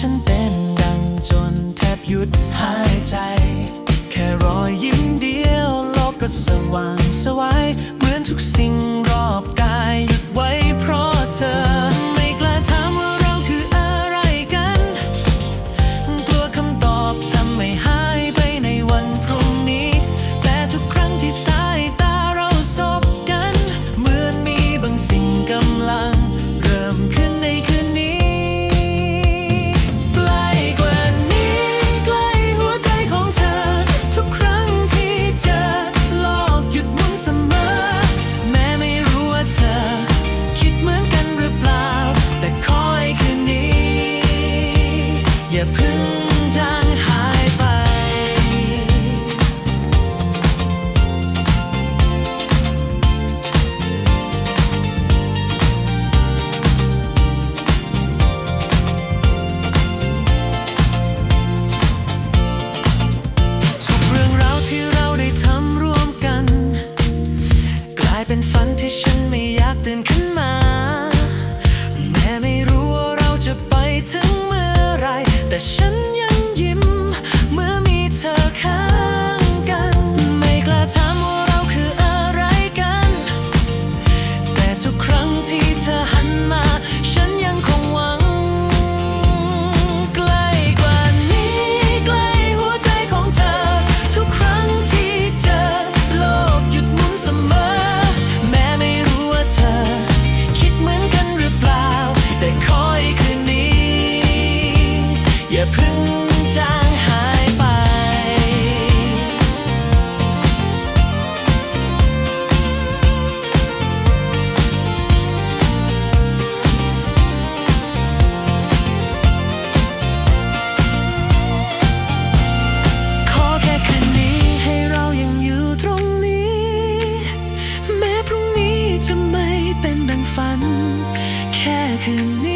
ฉันเต้นดังจนแทบหยุดหายใจ แค่รอยยิ้มเดียวโลกก็สว่างสวายเหมือนทุกสิ่ง็นฝันที่ฉันไม่อยากตื่นขึ้นมา แม้ไม่รู้ว่าเราจะไปถึงเมื่อไร แต่ฉันยัง ฝัน แค่คืนนี้